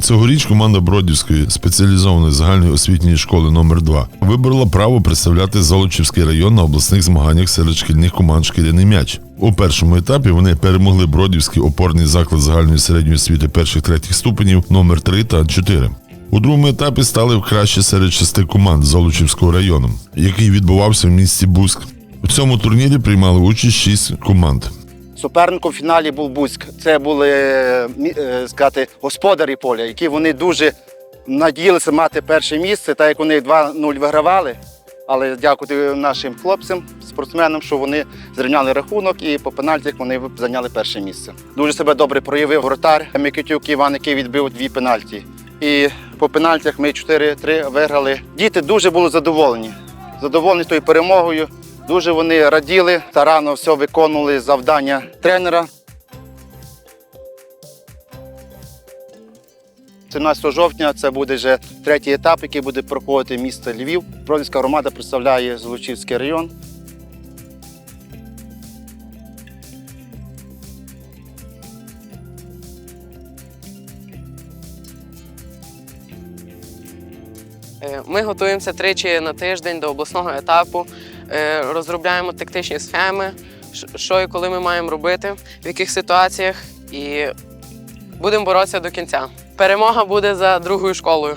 Цьогоріч команда Бродівської спеціалізованої загальної освітньої школи номер 2 вибрала право представляти Золочівський район на обласних змаганнях серед шкільних команд «Шкіряний м'яч. У першому етапі вони перемогли Бродівський опорний заклад загальної середньої освіти перших третіх ступенів номер 3 та 4. У другому етапі стали краще серед шести команд Золочівського району, який відбувався в місті Буск. У цьому турнірі приймали участь шість команд. Суперником в фіналі був Бузьк. Це були е, е, сказати, господарі поля, які вони дуже надіялися мати перше місце, так як вони 2-0 вигравали. Але дякувати нашим хлопцям, спортсменам, що вони зрівняли рахунок і по пенальтях вони зайняли перше місце. Дуже себе добре проявив вратар Микитюк Іван, який відбив дві пенальті. І по пенальтях ми 4-3 виграли. Діти дуже були задоволені. Задоволені тою перемогою. Дуже вони раділи, старанно все виконували завдання тренера. 17 жовтня це буде вже третій етап, який буде проходити місто Львів. Бродівська громада представляє Золочівський район. Е, Ми готуємося тричі на тиждень до обласного етапу, розробляємо тактичні схеми, що і коли ми маємо робити, в яких ситуаціях, і будемо боротися до кінця. Перемога буде за другою школою.